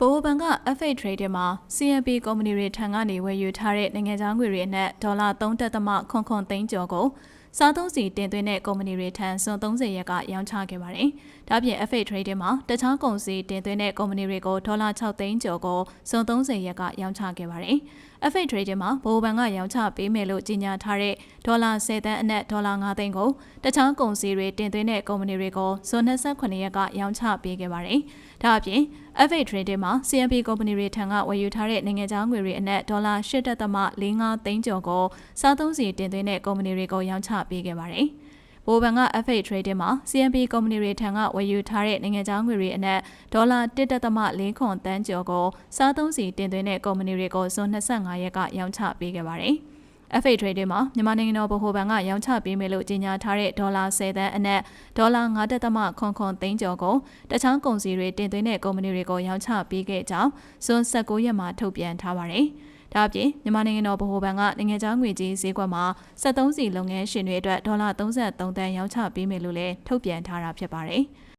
ဗဟိုဘဏ်က FA Trading မှာ CMB ကုမ္ပဏီတွေထံကနေဝယ်ယူထားတဲ့နိုင်ငံခြားငွေတွေအနက်ဒေါ်လာ3.9သိန်းကျော်ကိုစားသုံးစီတင်သွင်းတဲ့ကုမ္ပဏီတွေထံစွန်30ရက်ကရောင်းချခဲ့ပါတယ်။ဒါ့အပြင် FA Trading မှာတခြားကုန်စည်တင်သွင်းတဲ့ကုမ္ပဏီတွေကိုဒေါ်လာ6သိန်းကျော်ကိုစွန်30ရက်ကရောင်းချခဲ့ပါတယ်။ FA Trading မှာဗဟိုဘဏ်ကရောင်းချပေးမယ်လို့ကြေညာထားတဲ့ဒေါ်လာ10တန်းအနက်ဒေါ်လာ9သိန်းကိုတခြားကုန်စည်တွေတင်သွင်းတဲ့ကုမ္ပဏီတွေကိုစွန်28ရက်ကရောင်းချပေးခဲ့ပါတယ်။ဒါ့အပြင် FA Trading မှာ CMB ကုမ္ပဏီတွေထံကဝယ်ယူထားတဲ့နိုင်ငံခြားငွေတွေအနက်ဒေါ်လာ8.45သိန်းကျော်ကိုစားသုံးစီတင်သွင်းတဲ့ကုမ္ပဏီတွေကိုရောင်းချပေးခဲ့ပါတယ်။ဘိုဘန်က FA Trading မှာ CMB ကုမ္ပဏီတွေထံကဝယ်ယူထားတဲ့နိုင်ငံခြားငွေတွေအနက်ဒေါ်လာ1.4ခွန်တန်းကျော်ကိုစားသုံးစီတင်သွင်းတဲ့ကုမ္ပဏီတွေကိုဇွန်25ရက်ကရောင်းချပေးခဲ့ပါတယ်။ FA Trading မှာမြန်မာနိုင်ငံတော်ဗဟိုဘဏ်ကရောင်းချပေးမယ်လို့ကြေညာထားတဲ့ဒေါ်လာ10သန်းအနက်ဒေါ်လာ 9. ခွန်ခွန်သိန်းကျော်ကိုတခြားကုန်စည်တွေတင်သွင်းတဲ့ကုမ္ပဏီတွေကိုရောင်းချပေးခဲ့ကြောင်းဇွန်19ရက်မှာထုတ်ပြန်ထားပါတယ်။ ဒါ့အပြင်မြန်မာနိုင်ငံတော်ဗဟိုဘဏ်ကနိုင်ငံခြားငွေကြီးဈေးကွက်မှာ73စီလုပ်ငန်းရှင်တွေအတွက်ဒေါ်လာ33တန်းရောင်းချပေးမယ်လို့လည်းထုတ်ပြန်ထားတာဖြစ်ပါတယ်။